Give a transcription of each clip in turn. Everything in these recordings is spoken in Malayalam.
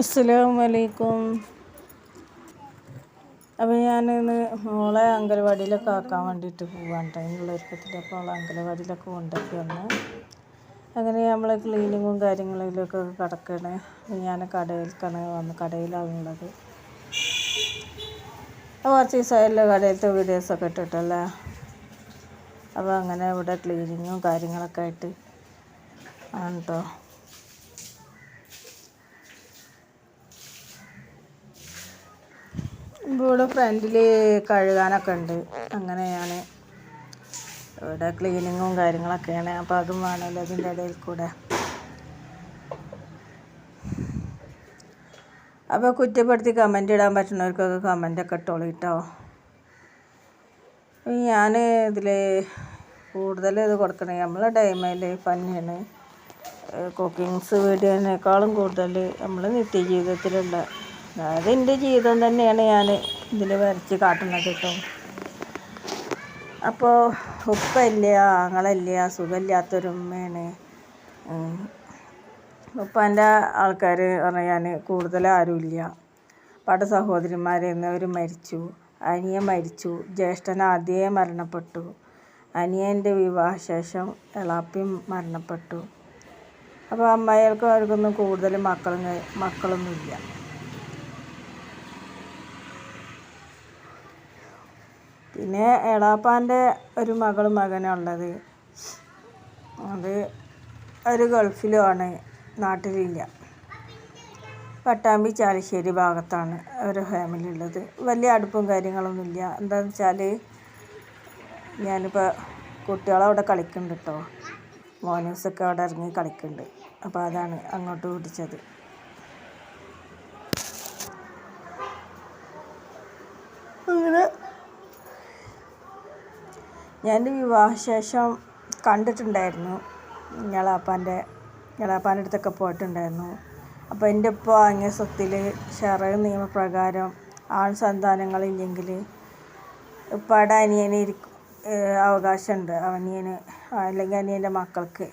അസ്സലാമു അലൈക്കും അപ്പോൾ ഞാനിന്ന് മോളെ അംഗനവാടിയിലൊക്കെ ആക്കാൻ വേണ്ടിയിട്ട് പോവാണ് അതിനുള്ള ഒരുക്കത്തിൽ അപ്പോൾ അവളെ അംഗനവാടിയിലൊക്കെ കൊണ്ടാക്കി വന്ന് അങ്ങനെ നമ്മൾ ക്ലീനിങ്ങും കാര്യങ്ങളിലൊക്കെ കിടക്കണ്. ഞാൻ കടയിൽക്കാണ് വന്ന് കടയിലാണുള്ളത്. കുറച്ച് ദിവസമായല്ലോ കടയിലത്തെ വീഡിയോസൊക്കെ ഇട്ടിട്ടല്ലേ? അപ്പോൾ അങ്ങനെ ഇവിടെ ക്ലീനിങ്ങും കാര്യങ്ങളൊക്കെ ആയിട്ട് ആണ് കേട്ടോ ഇവിടെ ഫ്രണ്ടിൽ കഴുകാനൊക്കെ ഉണ്ട്. അങ്ങനെയാണ്. ഇവിടെ ക്ലീനിങ്ങും കാര്യങ്ങളൊക്കെയാണ്. അപ്പോൾ അതും വേണമല്ലോ അതിന്റെ ഇടയിൽ കൂടെ. അപ്പോൾ കുറ്റപ്പെടുത്തി കമന്റ് ഇടാൻ പറ്റുന്നവർക്കൊക്കെ കമന്റൊക്കെ ഇട്ടോളൂ കേട്ടോ. ഞാൻ ഇതിൽ കൂടുതൽ ഇത് കൊടുക്കണേ. നമ്മളെ ടൈമിൽ പന്നിയാണ് കുക്കിങ്സ് വീഡിയോനേക്കാളും കൂടുതൽ നമ്മൾ നിത്യജീവിതത്തിലുള്ള അതായത് എന്റെ ജീവിതം തന്നെയാണ് ഞാൻ ഇതിൽ വരച്ച് കാട്ടുന്നത് കേട്ടോ. അപ്പോൾ ഉപ്പയില്ല ആങ്ങളില്ല സുഖമില്ലാത്തൊരുമ്മയാണ്. ഉപ്പന്റെ ആൾക്കാർ പറയാൻ കൂടുതൽ ആരുമില്ല. പട സഹോദരിമാരെന്നവർ മരിച്ചു അനിയൻ മരിച്ചു ജ്യേഷ്ഠൻ ആദ്യമേ മരണപ്പെട്ടു അനിയന്റെ വിവാഹശേഷം എളാപ്പിയും മരണപ്പെട്ടു. അപ്പോൾ അമ്മായികൾക്കും അവർക്കൊന്നും കൂടുതൽ മക്കളും മക്കളൊന്നുമില്ല. പിന്നെ എളാപ്പാന്റെ ഒരു മകളും മകനുള്ളത് അത് ഒരു ഗൾഫിലുമാണ് നാട്ടിലില്ല. പട്ടാമ്പി ചാലശ്ശേരി ഭാഗത്താണ് ഒരു ഫാമിലി ഉള്ളത് വലിയ അടുപ്പും കാര്യങ്ങളൊന്നുമില്ല. എന്താണെന്ന് വെച്ചാൽ ഞാനിപ്പോൾ കുട്ടികളവിടെ കളിക്കുന്നുണ്ട് കേട്ടോ മോനൂസൊക്കെ അവിടെ ഇറങ്ങി കളിക്കുന്നുണ്ട്. അപ്പോൾ അതാണ് അങ്ങോട്ട് പിടിച്ചത് ഞാൻ എന്റെ വിവാഹശേഷം കണ്ടിട്ടുണ്ടായിരുന്നു. ഞളാപ്പാന്റെ ഞളാപ്പാന്റെ അടുത്തൊക്കെ പോയിട്ടുണ്ടായിരുന്നു. അപ്പോൾ എന്റെ ഉപ്പ അങ്ങനെ സ്വത്തിൽ ഷെയർ നിയമപ്രകാരം ആൺ സന്താനങ്ങളില്ലെങ്കിൽ ഉപ്പാടെ അനിയന് അവകാശമുണ്ട്. അനിയന് അല്ലെങ്കിൽ അനിയന്റെ മക്കൾക്ക്.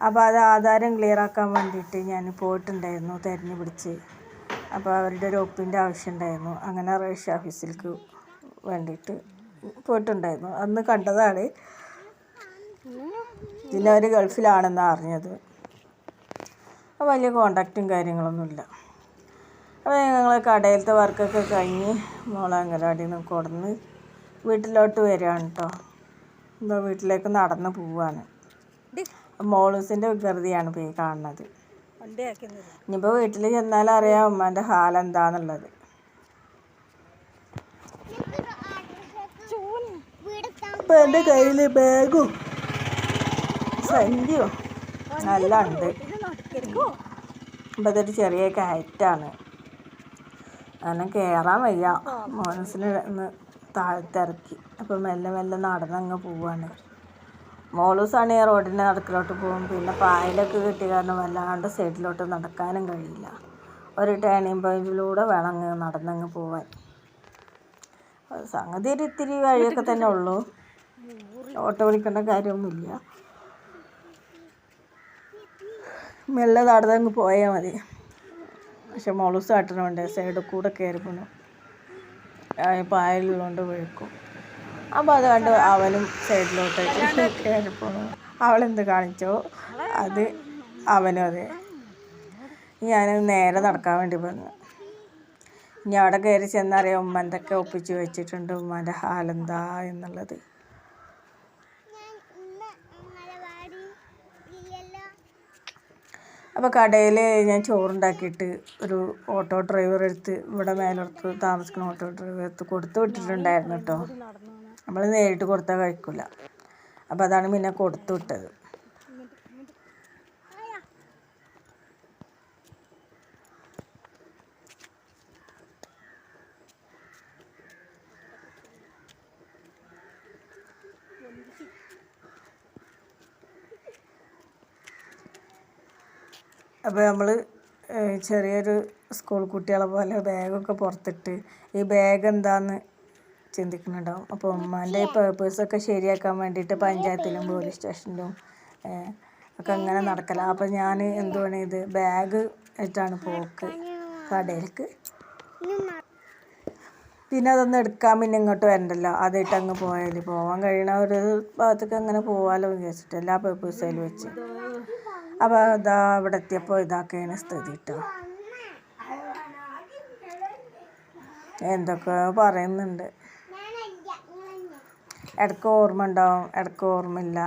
അപ്പോൾ അത് ആധാരം ക്ലിയർ ആക്കാൻ വേണ്ടിയിട്ട് ഞാൻ പോയിട്ടുണ്ടായിരുന്നു തിരഞ്ഞു പിടിച്ച്. അപ്പോൾ അവരുടെ ഒരു ഒപ്പിന്റെ ആവശ്യം ഉണ്ടായിരുന്നു. അങ്ങനെ റേഷൻ ഓഫീസിലേക്ക് വേണ്ടിയിട്ട്. പോയിട്ടുണ്ടായിരുന്നു. അന്ന് കണ്ടതാണ്. പിന്നെ അവർ ഗൾഫിലാണെന്നാണ് അറിഞ്ഞത്. വലിയ കോണ്ടാക്റ്റും കാര്യങ്ങളൊന്നുമില്ല. അപ്പോൾ ഞങ്ങൾ കടയിലത്തെ വർക്കൊക്കെ കഴിഞ്ഞ് മോളെ അങ്കലാടിയിൽ നിന്ന് കൊടുന്ന് വീട്ടിലോട്ട് വരികയാണ് കേട്ടോ എന്താ വീട്ടിലേക്ക് നടന്ന് പോവാണ്. മോളൂസിന്റെ വികൃതിയാണ് പോയി കാണുന്നത്. ഇനിയിപ്പോൾ വീട്ടിൽ ചെന്നാൽ അറിയാം ഉമ്മാന്റെ ഹാലെന്താന്നുള്ളത്. അപ്പോൾ എന്റെ കയ്യിൽ ബാഗും സന്ധ്യോ നല്ല ഉണ്ട്. ഇതൊരു ചെറിയ കയറ്റാണ്. അങ്ങനെ കയറാൻ വയ്യ. മോനസിന് ഒന്ന് താഴ്ത്തിറക്കി. അപ്പോൾ മെല്ലെ മെല്ലെ നടന്നങ്ങ് പോവാണ്. മോളൂസാണ് ഈ റോഡിന്റെ നടക്കിലോട്ട് പോകും. പിന്നെ പായലൊക്കെ കിട്ടിയ കാരണം വല്ലാണ്ട് സൈഡിലോട്ട് നടക്കാനും കഴിയില്ല. ഒരു ടേണിങ് പോയിന്റിലൂടെ വേണം അങ്ങ് നടന്നങ്ങ് പോവാൻ. സംഗതി ഒരു ഇത്തിരി വഴിയൊക്കെ തന്നെ ഉള്ളൂ. ഓട്ടോ വിളിക്കേണ്ട കാര്യമൊന്നുമില്ല. മെല്ലെ നടന്നങ്ങ് പോയാൽ മതി. പക്ഷെ മോളൂസ് കാട്ടണമുണ്ട് സൈഡിൽ കൂടെ കയറി പായലുള്ളതുകൊണ്ട് വിഴുക്കും. അപ്പോൾ അത് കണ്ട് അവനും സൈഡിലോട്ട് കയറി അവളെന്ത് കാണിച്ചോ? അത് അവനും അതെ. ഞാൻ നേരെ നടക്കാൻ വേണ്ടി പറഞ്ഞു ഇനി അവിടെ കയറി ചെന്നറിയാം ഉമ്മ എന്തൊക്കെ ഒപ്പിച്ച് വെച്ചിട്ടുണ്ട് ഉമ്മാന്റെ ഹാലെന്താ എന്നുള്ളത്. അപ്പോൾ കടയിൽ ഞാൻ ചോറുണ്ടാക്കിയിട്ട് ഒരു ഓട്ടോ ഡ്രൈവർ എടുത്ത് ഇവിടെ മേലോട്ട് താമസിക്കുന്ന ഓട്ടോ ഡ്രൈവർ എടുത്ത് കൊടുത്തു വിട്ടിട്ടുണ്ടായിരുന്നു കേട്ടോ. നമ്മൾ നേരിട്ട് കൊടുത്താൽ കഴിക്കില്ല അപ്പോൾ അതാണ് പിന്നെ കൊടുത്തു വിട്ടത്. അപ്പോൾ നമ്മൾ ചെറിയൊരു സ്കൂൾ കുട്ടികളെ പോലെ ബാഗൊക്കെ പുറത്തിട്ട് ഈ ബാഗ് എന്താന്ന് ചിന്തിക്കുന്നുണ്ടാവും. അപ്പോൾ ഉമ്മാന്റെ പേപ്പേഴ്സ് പേപ്പേഴ്സൊക്കെ ശരിയാക്കാൻ വേണ്ടിയിട്ട് പഞ്ചായത്തിലും പോലീസ് സ്റ്റേഷനിലും ഒക്കെ അങ്ങനെ നടക്കല. അപ്പോൾ ഞാൻ എന്തുവാണ് ഇത് ബാഗ് ആയിട്ടാണ് പോക്ക് കടയിലേക്ക്. പിന്നെ അതൊന്നും എടുക്കാൻ പിന്നെ ഇങ്ങോട്ട് വരണ്ടല്ലോ. ആദ്യമായിട്ട് അങ്ങ് പോയാൽ പോകാൻ കഴിയണ ഒരു ഭാഗത്തേക്ക് അങ്ങനെ പോകാമല്ലോ എന്ന് വിചാരിച്ചിട്ട് എല്ലാ പേപ്പേഴ്സയിലും വെച്ച്. അപ്പോൾ ഇതാ ഇവിടെ എത്തിയപ്പോൾ ഇതാക്കുകയാണ് സ്ഥിതി കേട്ടോ എന്തൊക്കെ പറയുന്നുണ്ട്. ഇടയ്ക്ക് ഓർമ്മ ഉണ്ടാവും ഇടയ്ക്ക് ഓർമ്മയില്ല.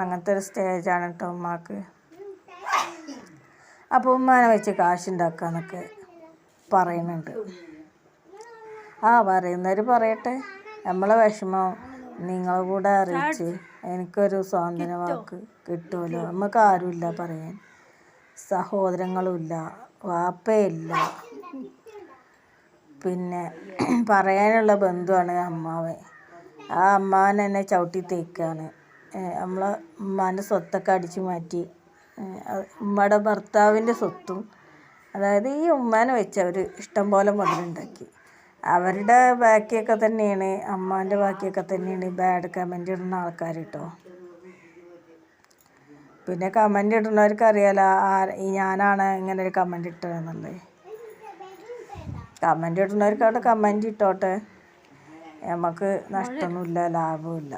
അങ്ങനത്തെ ഒരു സ്റ്റേജാണ് കേട്ടോ ഉമ്മാക്ക്. അപ്പോൾ ഉമ്മാനെ വെച്ച് കാശുണ്ടാക്കാന്നൊക്കെ പറയുന്നുണ്ട് ആ പറയുന്നവർ പറയട്ടെ. നമ്മളെ വിഷമം. നിങ്ങളെ കൂടെ അറിയിച്ച് എനിക്കൊരു സ്വാതന്ത്ര്യ വാക്ക് കിട്ടുമല്ലോ നമുക്ക് ആരുമില്ല പറയാൻ. സഹോദരങ്ങളുമില്ല. വാപ്പയില്ല. പിന്നെ പറയാനുള്ള ബന്ധുവാണ് അമ്മാവൻ. ആ അമ്മാവൻ എന്നെ ചവിട്ടി തേക്കാണ്. നമ്മളെ ഉമ്മാന്റെ സ്വത്തൊക്കെ അടിച്ചു മാറ്റി. ഉമ്മയുടെ ഭർത്താവിന്റെ സ്വത്തും. അതായത് ഈ ഉമ്മാനെ വെച്ച് അവർ ഇഷ്ടം പോലെ മുതലുണ്ടാക്കി അവരുടെ ബാക്കിയൊക്കെ തന്നെയാണ് അമ്മാന്റെ ബാക്കിയൊക്കെ തന്നെയാണ് ബാഡ് കമന്റ് ഇടുന്ന ആൾക്കാർ കേട്ടോ പിന്നെ കമന്റ് ഇടുന്നവർക്ക് അറിയാലോ ആ ഞാനാണ് ഇങ്ങനെ ഒരു കമന്റ് ഇട്ടതെന്നുള്ളത് കമന്റ് ഇടുന്നവർക്ക് അവിടെ കമന്റ് ഇട്ടോട്ടെ. നമുക്ക് നഷ്ടമൊന്നുമില്ല ലാഭമില്ല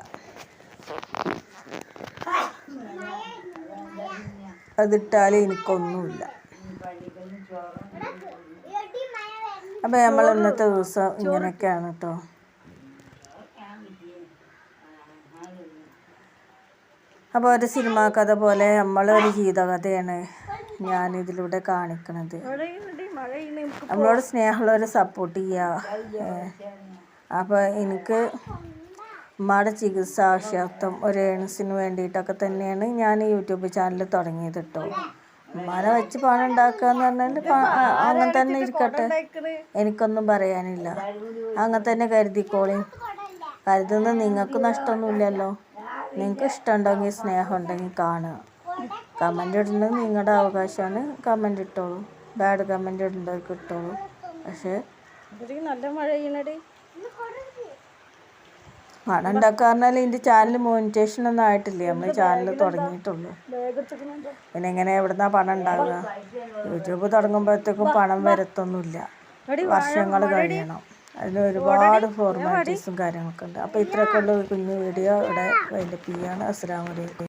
അതിട്ടാൽ എനിക്കൊന്നുമില്ല. അപ്പോൾ നമ്മൾ ഇന്നത്തെ ദിവസം ഇങ്ങനെയൊക്കെയാണ് കേട്ടോ അപ്പോൾ ഒരു സിനിമാ കഥ പോലെ നമ്മളൊരു ജീവിതകഥയാണ് ഞാനിതിലൂടെ കാണിക്കണത്. നമ്മളോട് സ്നേഹമുള്ളവരെ സപ്പോർട്ട് ചെയ്യുക അപ്പോൾ എനിക്ക് ഉമ്മയുടെ ചികിത്സ ആവശ്യാർത്ഥം ഒരു ഏണസിന് വേണ്ടിയിട്ടൊക്കെ തന്നെയാണ് ഞാൻ യൂട്യൂബ് ചാനൽ തുടങ്ങിയത് കേട്ടോ ഉമ്മാനെ വെച്ച് പണം ഉണ്ടാക്കുക എന്ന് പറഞ്ഞാൽ അങ്ങനെ തന്നെ ഇരിക്കട്ടെ. എനിക്കൊന്നും പറയാനില്ല. അങ്ങനെ തന്നെ കരുതിക്കോളി. കരുതുന്ന നിങ്ങൾക്ക് നഷ്ടമൊന്നുമില്ലല്ലോ. നിങ്ങൾക്ക് ഇഷ്ടമുണ്ടെങ്കിൽ സ്നേഹം ഉണ്ടെങ്കിൽ കാണുക. കമന്റ് ഇടുന്നത് നിങ്ങളുടെ അവകാശമാണ്. കമന്റ് ഇട്ടോളൂ. ബാഡ് കമന്റ് ഇടേണ്ടവർക്ക് ഇട്ടോളൂ. പക്ഷേ നല്ല മഴ പണം ഉണ്ടാക്കുക പറഞ്ഞാൽ ഇതിന്റെ ചാനൽ മോണിറ്റേഷൻ ഒന്നും ആയിട്ടില്ല നമ്മൾ ചാനൽ തുടങ്ങിയിട്ടുള്ളൂ. പിന്നെ എങ്ങനെ എവിടുന്നാ പണം ഉണ്ടാവുക യൂട്യൂബ് തുടങ്ങുമ്പോഴത്തേക്കും പണം വരത്തൊന്നുമില്ല. വർഷങ്ങൾ കഴിയണം. അതിന് ഒരുപാട് ഫോർമാലിറ്റീസും കാര്യങ്ങളൊക്കെ ഉണ്ട്. അപ്പോൾ ഇത്രയൊക്കെ ഉള്ള ഒരു കുഞ്ഞു വീഡിയോ ഇവിടെ വൈൻഡപ്പ് ചെയ്യാണ്. അസ്സലാമു അലൈക്കും.